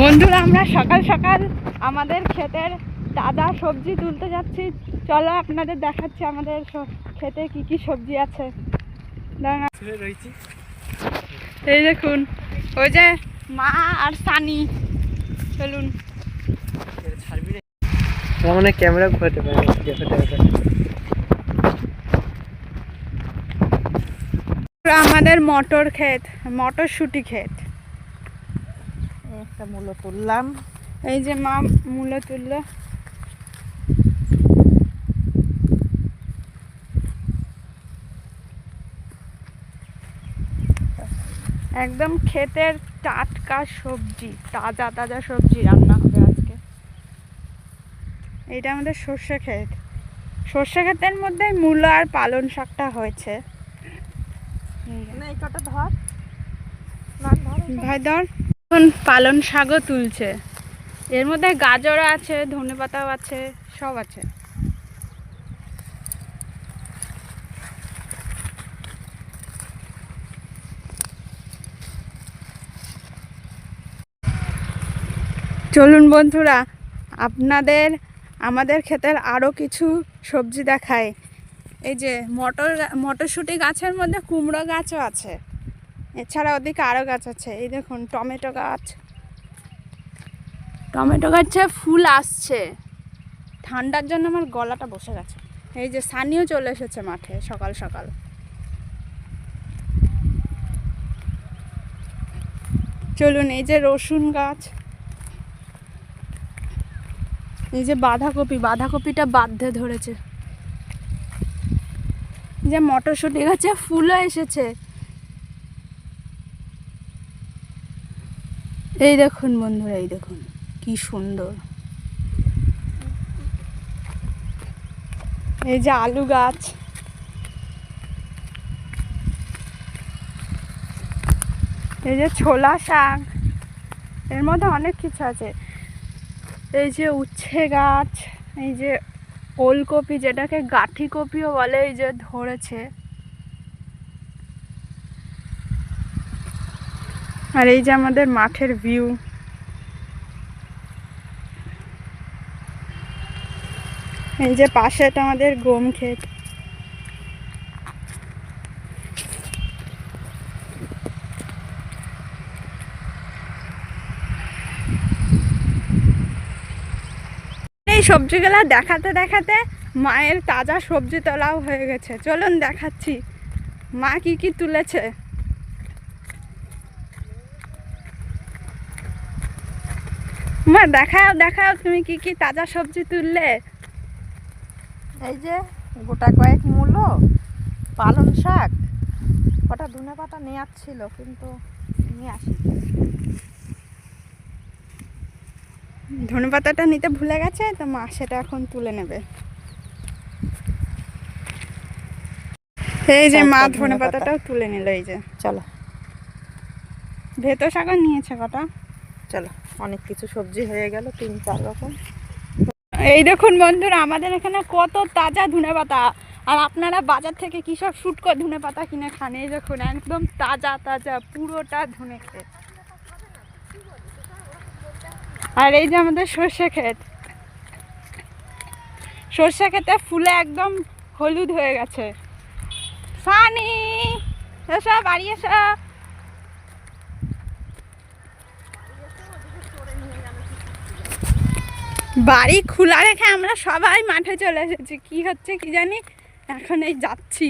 বন্ধুরা আমরা সকাল সকাল আমাদের ক্ষেতের তাজা সবজি তুলতে যাচ্ছি। চলো আপনাদের দেখাচ্ছি আমাদের ক্ষেতে কি কি সবজি আছে। এই দেখুন ওই যে মা আর সানি। চলুন। মানে ক্যামেরা ঘোরাতে পারে। আমাদের মটর ক্ষেত মটরশুটি ক্ষেত। একটা মূল্য তুললাম। এই যে মা মূলো তুললো। একদম ক্ষেতের টাটকা সবজি তাজা তাজা সবজি রান্না হবে আজকে। এইটা আমাদের সর্ষে ক্ষেত। সর্ষে ক্ষেতের মধ্যে মূলো আর পালন শাকটা হয়েছে। ভাই ধর। এখন পালন শাকও তুলছে। এর মধ্যে গাজর আছে, ধনে পাতাও আছে, সব আছে। চলুন বন্ধুরা, আপনাদের, আমাদের ক্ষেতের আরও কিছু সবজি দেখায় এই যে মটর মটরশুঁটি গাছের মধ্যে কুমড়ো গাছও আছে। এছাড়া ওদিকে আরও গাছ আছে এই দেখুন টমেটো গাছ। টমেটো গাছে ফুল আসছে। ঠান্ডার জন্য আমার গলাটা বসে গেছে। এই যে সানিও চলে এসেছে মাঠে সকাল সকাল। চলুন এই যে রসুন গাছ। এই যে বাঁধাকপি বাঁধাকপিটা বাধ্যে ধরেছে। এই যে মটরশুঁটি গাছে ফুলও এসেছে। এই দেখুন বন্ধুরা, এই দেখুন, কি সুন্দর। এই যে আলু গাছ। এই যে ছোলা শাক। এর মধ্যে অনেক কিছু আছে। এই যে উচ্ছে গাছ, এই যে ওলকপি, যেটাকে গাঠি কপিও বলে, এই যে ধরেছে। আর এই যে আমাদের মাঠের ভিউ এই যে পাশে এটা আমাদের গম ক্ষেত। এই সবজিগুলা দেখাতে দেখাতে মায়ের তাজা সবজি তোলাও হয়ে গেছে। চলুন দেখাচ্ছি। মা কি কি তুলেছে? মা দেখাও দেখাও তুমি কি কি তাজা সবজি তুললে? এই যে গোটা কয়েক মূলো পালন শাক। কটা ধনে পাতা নিয়ে আসছিল কিন্তু নিয়ে আসি। ধনে পাতাটা নিতে ভুলে গেছে তো মা সেটা এখন তুলে নেবে। এই যে মা ধনে পাতাটাও তুলে নিল এই যে। চলো। ভেতর শাকও নিয়েছে কটা? চলো। অনেক কিছু সবজি হয়ে গেল, তিন, চার রকম। এই দেখুন বন্ধুরা, আমাদের এখানে কত তাজা ধনে পাতা। আর আপনারা বাজার থেকে কী সব শুটকো ধনে পাতা কিনে খান? এই দেখুন, একদম তাজা তাজা, পুরোটা ধুনে ক্ষেত। আর এই যে আমাদের সর্ষে ক্ষেত। সর্ষে ক্ষেতে ফুলে একদম হলুদ হয়ে গেছে। সানি, এসো, বাড়ি এসো। বাড়ি খোলা রেখে আমরা সবাই মাঠে চলে এসেছি। কি হচ্ছে কি জানি? এখন এই যাচ্ছি।